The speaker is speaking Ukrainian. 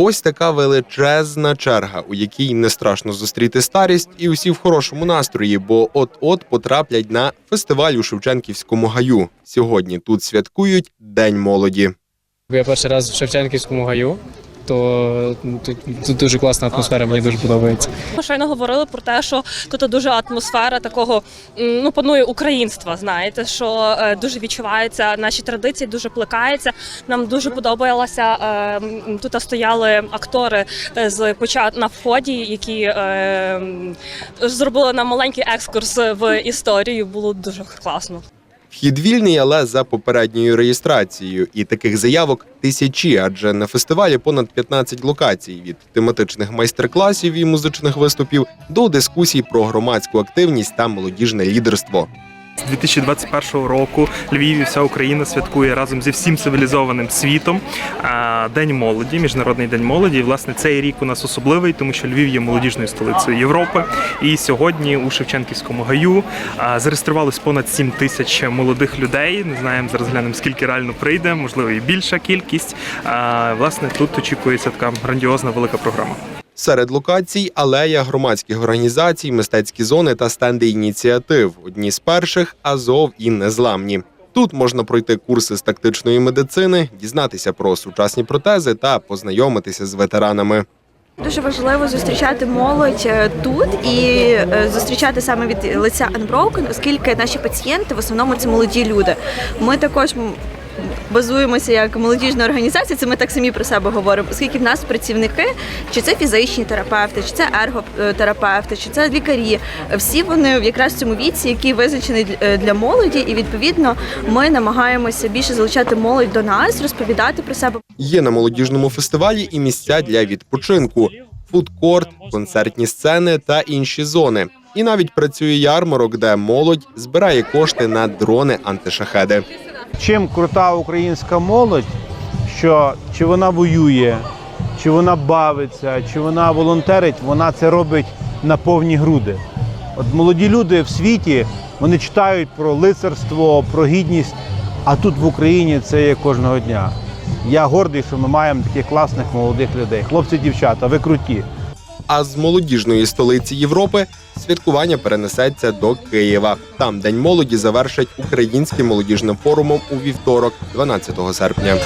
Ось така величезна черга, у якій не страшно зустріти старість, і усі в хорошому настрої, бо от-от потраплять на фестиваль у Шевченківському гаю. Сьогодні тут святкують День молоді. Я перший раз в Шевченківському гаю, то ну, тут, дуже класна атмосфера, мені дуже подобається. Ми щойно говорили про те, що тут дуже атмосфера такого ну панує українства. Знаєте, що е, дуже відчувається наші традиції, дуже плекається. Нам дуже подобалося. е, Тут стояли актори е, з почат на вході, які зробили нам маленький екскурс в історію. Було дуже класно. Вхід вільний, але за попередньою реєстрацією. І таких заявок тисячі, адже на фестивалі понад 15 локацій від тематичних майстер-класів і музичних виступів до дискусій про громадську активність та молодіжне лідерство. З 2021 року Львів і вся Україна святкує разом зі всім цивілізованим світом День молоді, міжнародний день молоді. І, власне, цей рік у нас особливий, тому що Львів є молодіжною столицею Європи. І сьогодні у Шевченківському гаю а, зареєструвалось понад 7 тисяч молодих людей. Не знаємо, зараз глянемо, скільки реально прийде, можливо, і більша кількість. Власне, тут очікується така грандіозна велика програма. Серед локацій алея громадських організацій, мистецькі зони та стенди ініціатив. Одні з перших Азов і незламні. Тут можна пройти курси з тактичної медицини, дізнатися про сучасні протези та познайомитися з ветеранами. Дуже важливо зустрічати молодь е, тут і е, зустрічати саме від лиця Unbroken, оскільки наші пацієнти в основному це молоді люди. Ми також базуємося як молодіжна організація. Це ми так самі про себе говоримо, оскільки в нас працівники, чи це фізичні терапевти, чи це ерготерапевти, чи це лікарі. Всі вони якраз в цьому віці, який визначений для- е, для молоді, і відповідно ми намагаємося більше залучати молодь до нас, розповідати про себе. Є на молодіжному фестивалі і місця для відпочинку, фудкорт, концертні сцени та інші зони. І навіть працює ярмарок, де молодь збирає кошти на дрони антишахеди. Чим крута українська молодь, що чи вона воює, чи вона бавиться, чи вона волонтерить, вона це робить на повні груди. От молоді люди в світі вони читають про лицарство, про гідність, а тут в Україні це є кожного дня. Я гордий, що ми маємо таких класних молодих людей. Хлопці, дівчата, ви круті. А з молодіжної столиці Європи святкування перенесеться до Києва. Там День молоді завершать українським молодіжним форумом у вівторок, 12 серпня.